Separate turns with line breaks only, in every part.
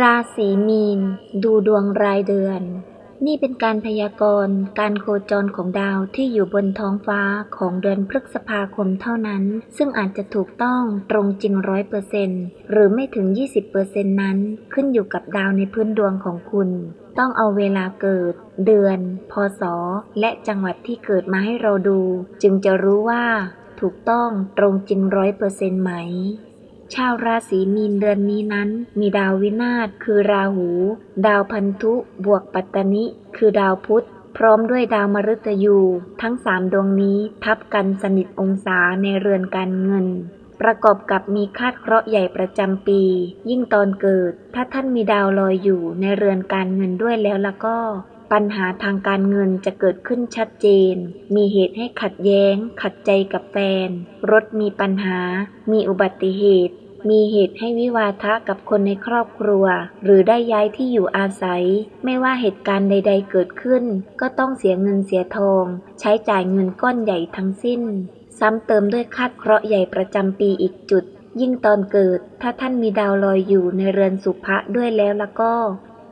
ราศีมีน ดูดวงรายเดือน นี่เป็นการพยากรณ์การโคจรของดาวที่อยู่บนท้องฟ้าของเดือนพฤษภาคมเท่านั้น ซึ่งอาจจะถูกต้องตรงจริงร้อยเปอร์เซนหรือไม่ถึง 20เปอร์เซนนั้น ขึ้นอยู่กับดาวในพื้นดวงของคุณ ต้องเอาเวลาเกิด เดือน พศ และจังหวัดที่เกิดมาให้เราดู จึงจะรู้ว่าถูกต้องตรงจริงร้อยเปอร์เซนไหม ชาวราศีมีนเดือนนี้นั้น มีดาววินาศคือราหู ดาวพันธุบวกปัตตนิ คือดาวพุธพร้อมด้วยดาวมฤตยู ทั้งสามดวงนี้ทับกันสนิทองศาในเรือนการเงิน ประกอบกับมีคาดเคราะห์ใหญ่ประจำปี ยิ่งตอนเกิด ถ้าท่านมีดาวลอยอยู่ในเรือนการเงินด้วยแล้วละก็ ปัญหาทางการเงินจะเกิดขึ้นชัดเจน มีเหตุให้ขัดแย้ง ขัดใจกับแฟน รถมีปัญหา มีอุบัติเหตุ มีเหตุให้วิวาทะกับคนในครอบครัว หรือได้ย้ายที่อยู่อาศัย ไม่ว่าเหตุการณ์ใด ๆ เกิดขึ้น ก็ต้องเสียเงินเสียทอง ใช้จ่ายเงินก้อนใหญ่ทั้งสิ้น ซ้ำเติมด้วยคาดเคราะห์ใหญ่ประจำปีอีกจุดยิ่งตอนเกิดถ้าท่านมีดาวลอยอยู่ในเรือนสุภะด้วยแล้วล้วก็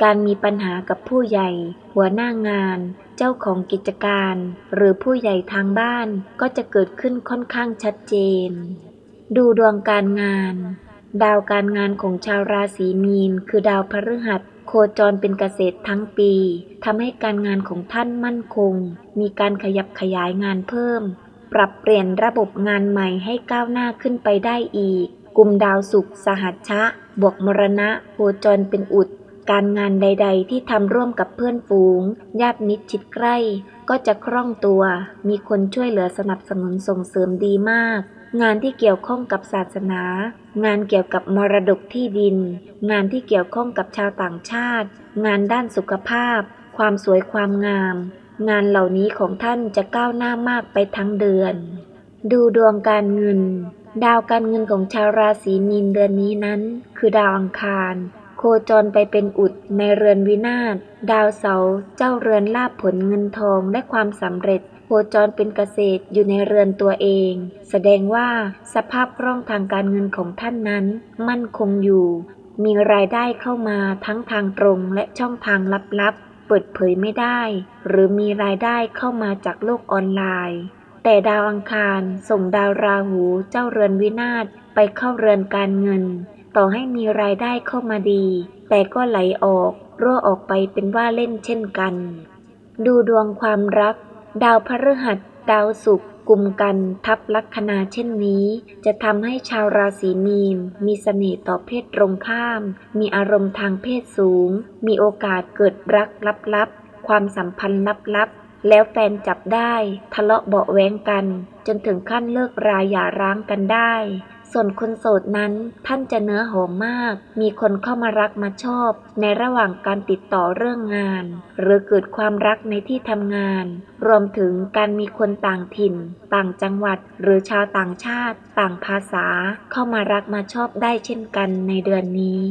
การมีปัญหากับผู้ใหญ่ หัวหน้างาน เจ้าของกิจการ หรือผู้ใหญ่ทางบ้านก็จะเกิดขึ้นค่อนข้างชัดเจน ดูดวงการงาน ดาวการงานของชาวราศีมีน คือดาวพฤหัสโคจรเป็นเกษตรทั้งปีทำให้การงานของท่านมั่นคง มีการขยับขยายงานเพิ่ม ปรับเปลี่ยนระบบงานใหม่ให้ก้าวหน้าขึ้นไปได้อีก กลุ่มดาวศุกร์สหัชชะ บวกมรณะ โคจรเป็นอุด การงานใด ๆ ที่ทำร่วมกับเพื่อนฝูง ญาติมิตรชิดใกล้ ก็จะคล่องตัว มีคนช่วยเหลือสนับสนุนส่งเสริมดีมาก งานที่เกี่ยวข้องกับศาสนา งานเกี่ยวกับมรดกที่ดิน งานที่เกี่ยวข้องกับชาวต่างชาติ งานด้านสุขภาพ ความสวยความงาม งานเหล่านี้ของท่านจะก้าวหน้ามากไปทั้งเดือน ดูดวงการเงิน ดาวการเงินของชาวราศีมีนเดือนนี้นั้น คือดาวอังคาร โคจรไปเป็นอุดในเรือนวินาศ ดาวเสาร์เจ้าเรือนลาบผลเงินทองและความสำเร็จ โคจรเป็นเกษตรอยู่ในเรือนตัวเอง แสดงว่าสภาพคล่องทางการเงินของท่านนั้น มั่นคงอยู่ มีรายได้เข้ามาทั้งทางตรงและช่องทางลับๆ เปิดเผยไม่ได้ หรือมีรายได้เข้ามาจากโลกออนไลน์ แต่ดาวอังคารส่งดาวราหูเจ้าเรือนวินาศไปเข้าเรือนการเงิน ต่อให้มีรายได้เข้ามาดี แต่ก็ไหลออกรั่วออกไปเป็นว่าเล่นเช่นกัน ดูดวงความรัก ดาวพฤหัส ดาวศุกร์กลุ่มกันทับลัคนาเช่นนี้ จะทำให้ชาวราศีมีนมีเสน่ห์ต่อเพศตรงข้าม มีอารมณ์ทางเพศสูง มีโอกาสเกิดรักลับๆ ความสัมพันธ์ลับๆ แล้วแฟนจับได้ทะเลาะเบาะแว้งกัน จนถึงขั้นเลิกราหย่าร้างกันได้ ส่วนคนโสดนั้นท่านจะเนื้อหอมมาก มีคนเข้ามารักมาชอบ ในระหว่างการติดต่อเรื่องงาน หรือเกิดความรักในที่ทำงาน รวมถึงการมีคนต่างถิ่น ต่างจังหวัด หรือชาวต่างชาติ ต่างภาษา เข้ามารักมาชอบได้เช่นกันในเดือนนี้